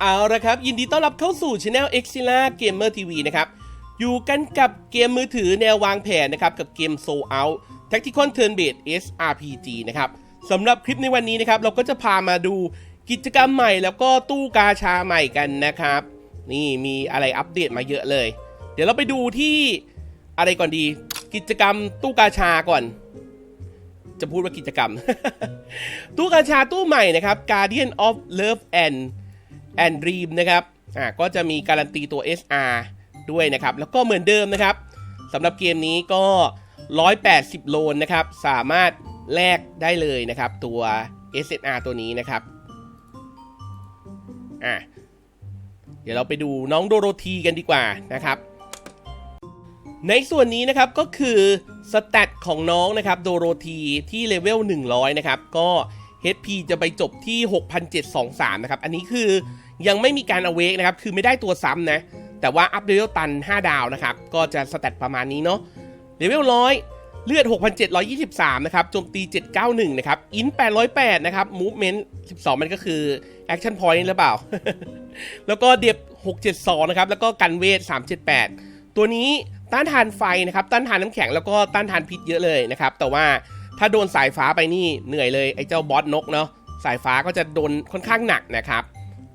เอาละครับ ยินดีต้อนรับเข้าสู่ช anel e x i l a Gamer TV นะครับอยู่กันกับเกมมือถือแนววางแผนนะครับ กับเกม Soul Out Tactical Turn Based SRPG นะครับสำหรับคลิปในวันนี้นะครับ เราก็จะพามาดูกิจกรรมใหม่แล้วก็ตู้กาชาใหม่กันนะครับ นี่มีอะไรอัปเดตมาเยอะเลย เดี๋ยวเราไปดูที่อะไรก่อนดี กิจกรรมตู้กาชาก่อน จะพูดว่ากิจกรรม ตู้กาชาตู้ใหม่นะครับ Guardian of Love and and Dream นะครับอ่าก็จะมีการันตีตัว SR ด้วยนะครับ แล้วก็เหมือนเดิมนะครับสำหรับเกมนี้ก็ 180 โลนนะครับ สามารถแลกได้เลยนะครับ ตัว SNR ตัวนี้นะครับอะเดี๋ยวเราไปดูน้องโดโรธีกันดีกว่านะครับ ในส่วนนี้นะครับก็คือสแตทของน้องนะครับโดโรธีที่เลเวล100 นะครับ ก็ HP จะไปจบที่ 6,723 นะครับ อันนี้คือ ยังไม่มีการอเวกนะครับ คือไม่ได้ตัวซ้ำนะ แต่ว่าอัพเลเวลตัน 5 ดาวนะครับ ก็จะสแตทประมาณนี้เนาะเลเวล100เลือด 6,723 นะครับ โจมตี 791 นะครับ อิน 808 นะครับ movement 12 มันก็คือ action point หรือเปล่า แล้วก็เดบ672 นะครับ แล้วก็กันเวท 378 ตัวนี้ต้านทานไฟนะครับ ต้านทานน้ำแข็ง แล้วก็ต้านทานพิษเยอะเลยนะครับ แต่ว่าถ้าโดนสายฟ้าไปนี่เหนื่อยเลย ไอ้เจ้าบอสนกเนาะ สายฟ้าก็จะโดนค่อนข้างหนักนะครับ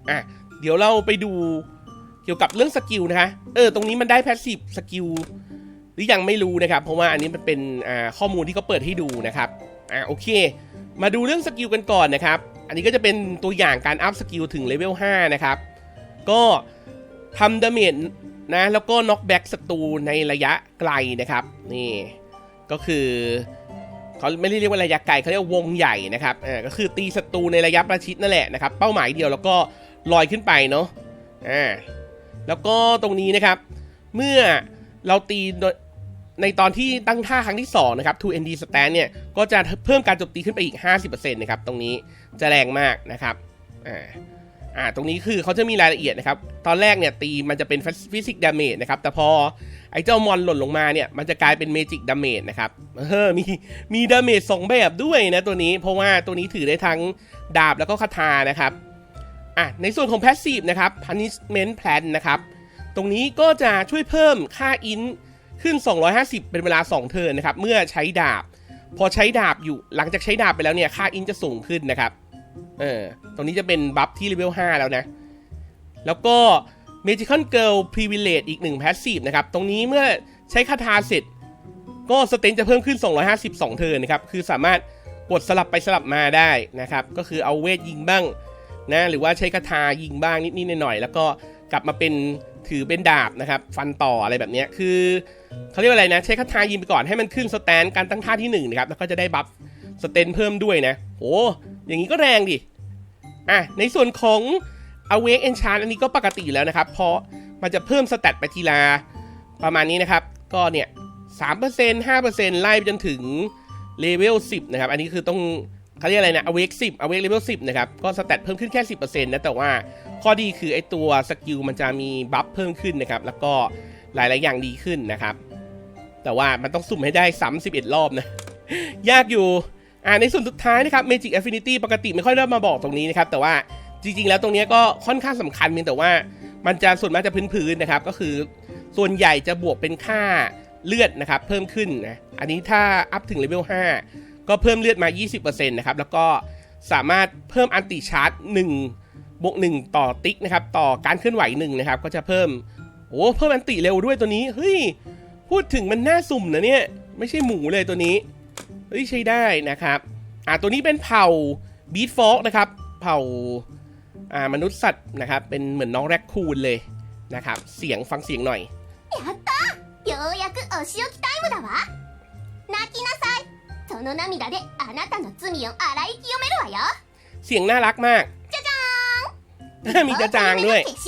อะเดี๋ยวเราไปดูเกี่ยวกับเรื่องสกิลนะฮะเออตรงนี้มันได้แพสซีฟสกิลหรือยังไม่รู้นะครับ เพราะว่าอันนี้มันเป็นอ่าข้อมูลที่เขาเปิดให้ดูนะครับอะโอเค มาดูเรื่องสกิลกันก่อนนะครับ อันนี้ก็จะเป็นตัวอย่างการอัพสกิลถึงเลเวล5นะครับ ก็ทำดาเมจนะแล้วก็น็อกแบ็กศัตรูในระยะไกลนะครับนี่ก็คือเขาไม่ได้เรียกว่าระยะไกลเขาเรียกว่าวงใหญ่นะครับอ่าก็คือตีศัตรูในระยะประชิดนั่นแหละนะครับ เป้าหมายเดียวแล้วก็ ลอยขึ้นไปเนาะอ่าแล้วก็ตรงนี้นะครับ เมื่อเราตีในตอนที่ตั้งท่าครั้งที่ 2 นะครับ 2ND stand เนี่ย ก็จะเพิ่มการโจมตีขึ้นไปอีก 50%นะครับ ตรงนี้จะแรงมากนะครับ อ่า อ่า ตรงนี้คือเขาจะมีรายละเอียดนะครับ ตอนแรกเนี่ยตีมันจะเป็นฟิสิกส์ดาเมจนะครับ แต่พอไอ้เจ้ามอนหล่นลงมาเนี่ย มันจะกลายเป็นเมจิกดาเมจนะครับ เออ มี มีดาเมจสองแบบด้วยนะตัวนี้ เพราะว่าตัวนี้ถือได้ทั้งดาบแล้วก็คาถานะครับ อะในส่วนของ Passive นะครับ Punishment Plan นะครับ ตรงนี้ก็จะช่วยเพิ่มค่าอินขึ้น 250 เป็นเวลา 2 เทิร์นนะครับ เมื่อใช้ดาบ พอใช้ดาบอยู่หลังจากใช้ดาบไปแล้วเนี่ย ค่าอินจะสูงขึ้นนะครับ เออ ตรงนี้จะเป็นบัฟที่เลเวล 5 แล้วนะ แล้วก็ Magical Girl Privilege อีก1 Passive นะครับ ตรงนี้เมื่อใช้คาถาเสร็จ ก็สเตนจะเพิ่มขึ้น 252 เทิร์นนะครับ คือสามารถกดสลับไปสลับมาได้นะครับ ก็คือเอาเวทยิงบ้าง นะหรือว่าใช้คาถายิงบ้างนิดๆหน่อยๆแล้วก็กลับมาเป็นถือเป็นดาบนะครับฟันต่ออะไรแบบนี้คือเขาเรียกว่าอะไรนะใช้คาถายิงไปก่อนให้มันขึ้นสแตนการตั้งท่าที่1นงนะครับแล้วก็จะได้บัฟสเตนเพิ่มด้วยนะโอ้อย่างนี้ก็แรงดิอะในส่วนของ Awake Enchant อันนี้ก็ปกติอยู่แล้วนะครับ เพราะมันจะเพิ่มสแตทไปทีละประมาณนี้นะครับ ก็เนี่ย3% 5%ไล่ไปจนถึงเลเวล10นะครับ อันนี้คือต้อง เขาเรียกอะไรนะ awake 10 awake level 10นะครับ ก็สแตทเพิ่มขึ้นแค่10%นะ แต่ว่าข้อดีคือไอตัวสกิลมันจะมีบัฟเพิ่มขึ้นนะครับ แล้วก็หลาย ๆ อย่างดีขึ้นนะครับ แต่ว่ามันต้องสุ่มให้ได้ซ้ำ11รอบนะ ยากอยู่ อ่า ในส่วนสุดท้ายนะครับ Magic Affinity ปกติไม่ค่อยได้มาบอกตรงนี้นะครับ แต่ว่าจริง ๆ แล้วตรงนี้ก็ค่อนข้างสำคัญเพียงแต่ว่ามันจะส่วนมากจะพื้น ๆ นะครับ ก็คือส่วนใหญ่จะบวกเป็นค่าเลือดนะครับ เพิ่มขึ้นนะ อันนี้ถ้าอัพถึงเลเวล5 ก็เพิ่มเลือดมา 20%นะครับ แล้วก็สามารถเพิ่มอันติชาร์จ1บวก1ต่อติ๊กนะครับ ต่อการเคลื่อนไหว1นะครับ ก็จะเพิ่ม โอ้เพิ่มอันติเร็วด้วยตัวนี้ เฮ้ย พูดถึงมันน่าสุ่มนะเนี่ย ไม่ใช่หมูเลยตัวนี้ เฮ้ยใช้ได้นะครับ อ่า ตัวนี้เป็นเผ่าบีทฟอกนะครับ เผ่า อ่ามนุษย์สัตว์นะครับ เป็นเหมือนน้องแรคคูนเลยนะครับ เสียงฟังเสียงหน่อย やったようやくお仕置きタイムだわ泣きなさい その涙であなたの罪を洗い清めるわよ เสียงน่ารักมาก じゃじゃ มี ーん กระจางด้วย 乙女の化身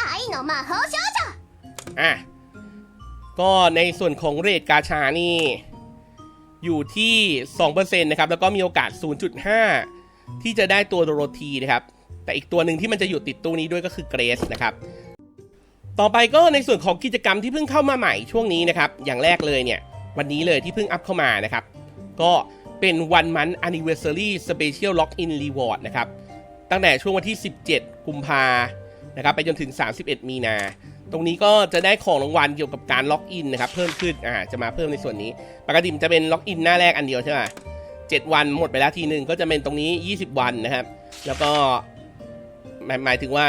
愛の魔法少女 อ่ะ ก็ในส่วนของเรทกาชานี่ อยู่ที่ 2%นะครับ แล้วก็มีโอกาส 0.5 ที่จะได้ตัวโดโรธีนะครับ แต่อีกตัวหนึ่งที่มันจะอยู่ติดตู้นี้ด้วยก็คือเกรสนะครับ ต่อไปก็ในส่วนของกิจกรรมที่เพิ่งเข้ามาใหม่ช่วงนี้นะครับ อย่างแรกเลยเนี่ย วันนี้เลยที่เพิ่งอัพเข้ามานะครับ ก็เป็น one month anniversary special login reward นะครับ ตั้งแต่ช่วงวันที่ 17 กุมภานะครับ ไปจนถึง 31 มีนา ตรงนี้ก็จะได้ของรางวัลเกี่ยวกับการล็อกอินนะครับ เพิ่มขึ้น อ่า จะมาเพิ่มในส่วนนี้ ปกติมันจะเป็นล็อกอินหน้าแรกอันเดียวใช่ไหมเจ็ดวันหมดไปแล้วทีหนึ่งก็จะเป็นตรงนี้ 20 วันนะครับ แล้วก็หมายหมายถึงว่า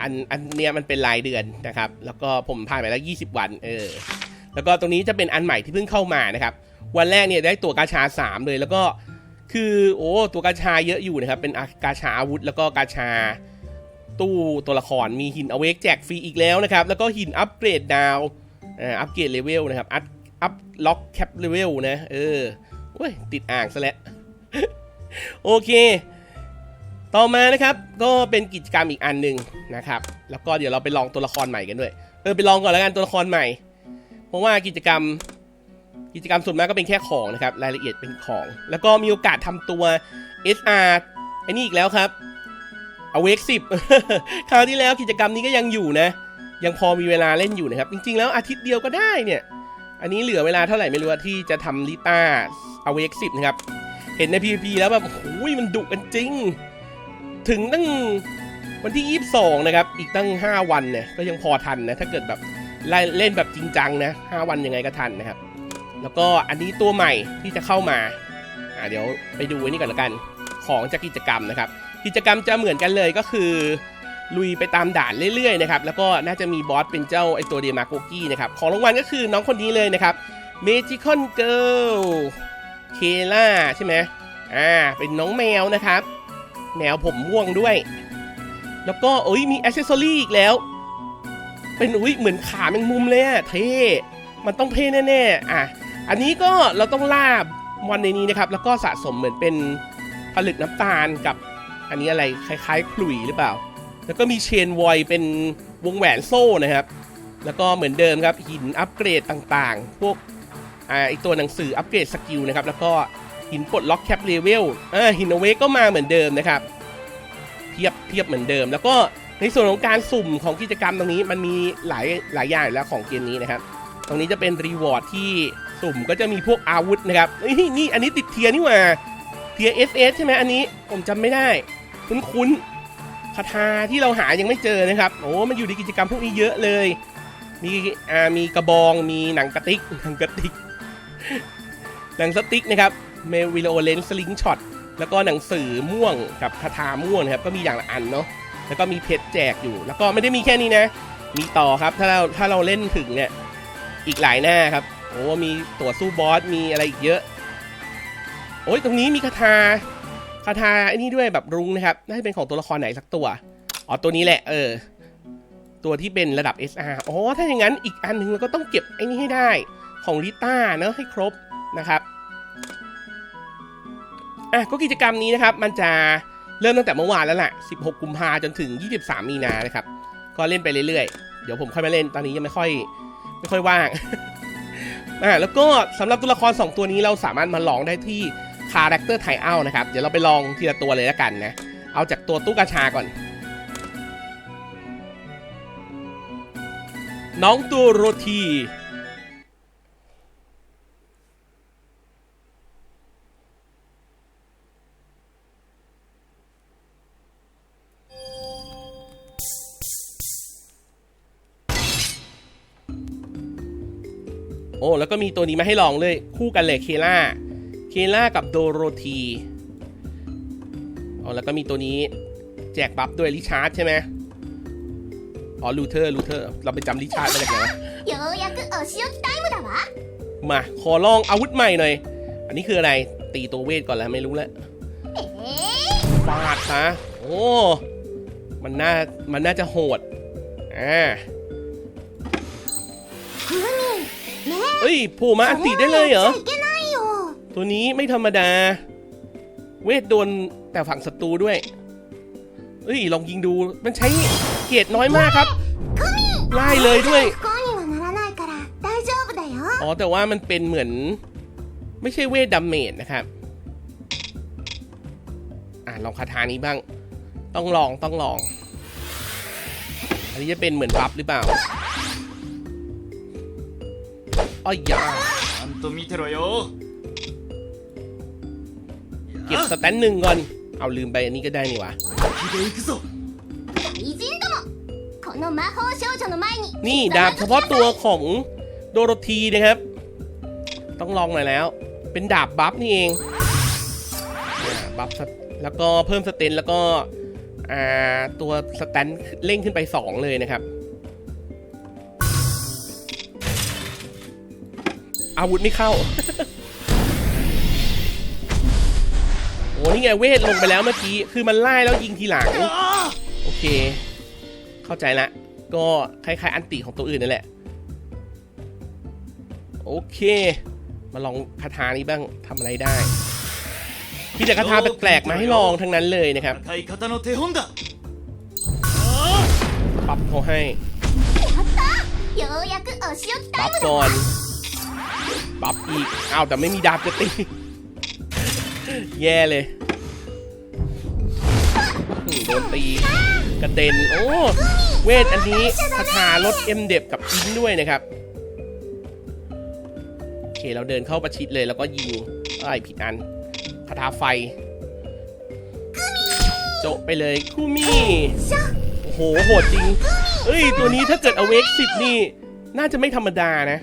อันอันเนี้ยมันเป็นรายเดือนนะครับ แล้วก็ผมผ่านไปแล้ว 20 วัน เออ แล้วก็ตรงนี้จะเป็นอันใหม่ที่เพิ่งเข้ามานะครับ วันแรกเนี่ยได้ตัวกาชา 3 เลยแล้วก็คือโอ้ตัวกาชาเยอะอยู่นะครับ เป็นกาชาอาวุธ แล้วก็กาชาตู้ตัวละครมีหินอเวกแจกฟรีอีกแล้วนะครับ แล้วก็หินอัปเกรดดาวอ่าอัปเกรดเลเวลนะครับ อัพอัพล็อกแคปเลเวลนะ เออโอ้ยติดอ่างซะแล้ว โอเค ต่อมานะครับ ก็เป็นกิจกรรมอีกอันหนึ่งนะครับ แล้วก็เดี๋ยวเราไปลองตัวละครใหม่กันด้วย เออไปลองก่อนแล้วกันตัวละครใหม่ เพราะว่ากิจกรรม กิจกรรมส่วนมากก็เป็นแค่ของนะครับ รายละเอียดเป็นของ แล้วก็มีโอกาสทำตัว SR ไอ้นี่อีกแล้วครับ Awake 10คราวที่แล้วกิจกรรมนี้ก็ยังอยู่นะ ยังพอมีเวลาเล่นอยู่นะครับ จริง ๆ แล้วอาทิตย์เดียวก็ได้เนี่ย อันนี้เหลือเวลาเท่าไหร่ไม่รู้ที่จะทำลิต้า Awake 10นะครับ เห็นใน PVP แล้วแบบโอ้ยมันดุกันจริง ถึงตั้งวันที่ 22 นะครับ อีกตั้ง 5 วันเนี่ยก็ยังพอทันนะ ถ้าเกิดแบบเล่นแบบจริงจังนะ 5 วันยังไงก็ทันนะครับ แล้วก็อันนี้ตัวใหม่ที่จะเข้ามาอ่าเดี๋ยวไปดูไว้นี่ก่อนละกันของจากกิจกรรมนะครับ กิจกรรมจะเหมือนกันเลยก็คือ ลุยไปตามด่านเรื่อยๆนะครับแล้วก็น่าจะมีบอสเป็นเจ้าไอตัวเดมาโกกี้นะครับของรางวัลก็คือน้องคนนี้เลยนะครับ Magical Girl เคล่าใช่ไหมอ่าเป็นน้องแมวนะครับ แมวผมม่วงด้วย แล้วก็เอ้ยมีอ c เซสซอรี่อีกแล้ว เป็นอุ้ยเหมือนขาแมงมุมเลยอะเท่มันต้องเท่แน่ๆอะ อันนี้ก็เราต้องล่ามอนในนี้นะครับ แล้วก็สะสมเหมือนเป็นผลึกน้ำตาลกับอันนี้อะไรคล้ายๆขลุ่ยหรือเปล่า แล้วก็มีเชนวอยเป็นวงแหวนโซ่นะครับ แล้วก็เหมือนเดิมครับหินอัปเกรดต่างๆ พวกอ่าไอตัวหนังสืออัปเกรดสกิลนะครับ แล้วก็หินปลดล็อกแคปเลเวลอ่าหินเอาเวก็มาเหมือนเดิมนะครับเทียบเทียบเหมือนเดิม แล้วก็ในส่วนของการสุ่มของกิจกรรมตรงนี้มันมีหลายหลายอย่างแล้วของเกมนี้นะครับ ตรงนี้จะเป็นรีวอร์ดที่ สุ่มก็จะมีพวกอาวุธนะครับเอ้ยนี่อันนี้ติดเทียนี่หว่าเทียร์ SS ใช่ไหมอันนี้ผมจำไม่ได้ คุ้นๆคาถาที่เราหายังไม่เจอนะครับโอ้มันอยู่ในกิจกรรมพวกนี้เยอะเลย มีอ่ามีกระบองมีหนังกระติกหนังกระติกหนังสติ๊กนะครับเมวิโลเลนสลิงช็อตแล้วก็หนังสือม่วงกับคาถาม่วงนะครับก็มีอย่างละอันเนาะแล้วก็มีเพชรแจกอยู่ แล้วก็ไม่ได้มีแค่นี้นะ มีต่อครับถ้าเราถ้าเราเล่นถึงเนี่ยอีกหลายหน้าครับ โอ้มีตัวสู้บอสมีอะไรอีกเยอะ โอ้ยตรงนี้มีคาถาคาถาไอ้นี่ด้วยแบบรุ้งนะครับน่าจะเป็นของตัวละครไหนสักตัวอ๋อตัวนี้แหละเออ ตัวที่เป็นระดับ SR อ๋อถ้าอย่างนั้นอีกอันหนึ่งเราก็ต้องเก็บไอ้นี่ให้ได้ของลิต้าเนอะให้ครบนะครับอะก็กิจกรรมนี้นะครับ มันจะเริ่มตั้งแต่เมื่อวานแล้วแหละ16 กุมภาจนถึง 23 มีนานะครับ ก็เล่นไปเรื่อยๆ เดี๋ยวผมค่อยมาเล่น ตอนนี้ยังไม่ค่อย ไม่ค่อยว่าง อ่าแล้วก็สำหรับตัวละคร 2 ตัวนี้เราสามารถมาลองได้ที่คาแรคเตอร์ไทเอานะครับ เดี๋ยวเราไปลองทีละตัวเลยแล้วกันนะ เอาจากตัวตู้กาชาก่อน น้องตัวโรที โอ้แล้วก็มีตัวนี้มาให้ลองเลยคู่กันเลยเคล่าเคล่ากับโดโรธีอ๋อแล้วก็มีตัวนี้แจกบัฟด้วยริชาร์ดใช่ไหมอ๋อลูเทอร์ลูเทอร์เราไปจำริชาร์ดไมาจากไหนวะมาขอลองอาวุธใหม่หน่อย อันนี้คืออะไรตีตัวเวทก่อนแล้วไม่รู้แล้วบาดนะโอ้มันน่ามันน่าจะโหดอ่า ふみね เอ้ยโผล่มา え อันติได้เลยเหรอ そんなんやっちゃいけないよ ตัวนี้ไม่ธรรมดา เวทโดนแต่ฝั่งศัตรูด้วย เอ้ย ลองยิงดู มันใช้เกียรติน้อยมากครับ ไล่เลยด้วย 不幸にはならないから大丈夫だよ อ๋อ แต่ว่ามันเป็นเหมือน ไม่ใช่เวทดัมเมจนะครับ อ่ะ ลองคาถานี้บ้าง ต้องลองต้องลอง อันนี้จะเป็นเหมือนบัฟหรือเปล่า อ้อยยา ちゃんと見てろよ เก็บสแตนหนึ่งก่อน เอาลืมไปอันนี้ก็ได้นี่หวะ 気で行くぞ大人ども この魔法少女の前に นี่ดาบเฉพาะตัวของโดโรธีนะครับ ต้องลองหน่อยแล้ว เป็นดาบบัฟนี่เองอ่าบัฟสแล้วก็เพิ่มสเตนแล้วก็อ่าตัวสแตนเร่งขึ้นไป 2 เลยนะครับ อาวุธไม่เข้า โอ้นี่ไงเวทลงไปแล้วเมื่อกี้ คือมันไล่แล้วยิงทีหลัง โอเค เข้าใจละ ก็คล้ายๆ อันติของตัวอื่นนั่นแหละ โอเค มาลองคาถานี้บ้างทำอะไรได้มีแต่คาถาแปลกๆมาให้ลองทั้งนั้นเลยนะครับปับเขาให้ปับก่อน ปรับอีกอ้าวแต่ไม่มีดาบจะตี แย่เลยโดนตีกระเด็น โอ้ เวทอันนี้คาถาลดเอ็มเด็บกับอินด้วยนะครับ โอเค เราเดินเข้าประชิดเลยแล้วก็ยิงไอ้ยผิดอันคาถาไฟ โจไปเลยคูมี่โอ้โห โหดจริง เอ้ย ตัวนี้ถ้าเกิดเอาเวกสิบนี่ น่าจะไม่ธรรมดานะ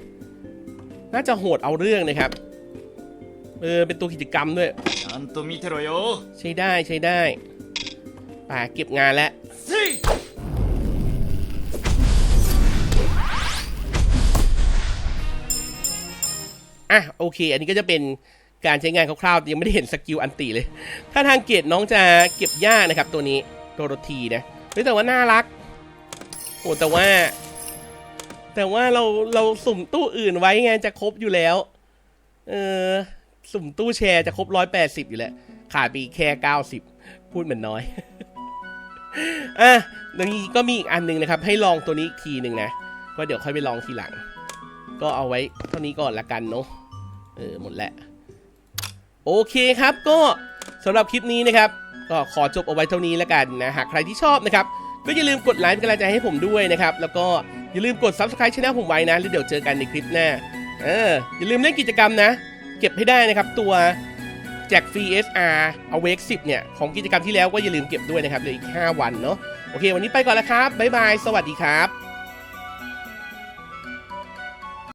น่าจะโหดเอาเรื่องนะครับ เออ เป็นตัวกิจกรรมด้วยใช้ได้ใช้ได้ไปเก็บงานแล้วอะโอเค อันนี้ก็จะเป็นการใช้งานคร่าวๆยังไม่ได้เห็นสกิลอันตีเลย ถ้าทางเกตน้องจะเก็บหญ้านะครับ ตัวนี้โดโรธีนะแต่ว่าน่ารักโอ้แต่ว่า แต่ว่าเราเราสุ่มตู้อื่นไว้ไงจะครบอยู่แล้ว เออ สุ่มตู้แชร์จะครบร้อยแปดสิบอยู่แล้ว ขาดไปอีกแค่เก้าสิบพูดเหมือนน้อย อะตรงนี้ก็มีอีกอันหนึงนะครับ ให้ลองตัวนี้อีกทีหนึ่งนะ ก็เดี๋ยวค่อยไปลองทีหลัง ก็เอาไว้เท่านี้ก่อนละกันเนาะ เออ หมดแล้ว โอเคครับ ก็สำหรับคลิปนี้นะครับ ก็ขอจบเอาไว้เท่านี้แล้วกันนะ หากใครที่ชอบนะครับ ก็อย่าลืมกดไลค์เป็นกำลังใจให้ผมด้วยนะครับ แล้วก็ อย่าลืมกด subscribe ช่องผมไว้นะแล้วเดี๋ยวเจอกันในคลิปหน้าเอออย่าลืมเล่นกิจกรรมนะ เก็บให้ได้นะครับตัวแจกฟรี SR Awake 10 เนี่ย ของกิจกรรมที่แล้วก็อย่าลืมเก็บด้วยนะครับเหลืออีก 5 วันเนาะโอเค วันนี้ไปก่อนแล้วครับ บ๊ายบาย สวัสดีครับ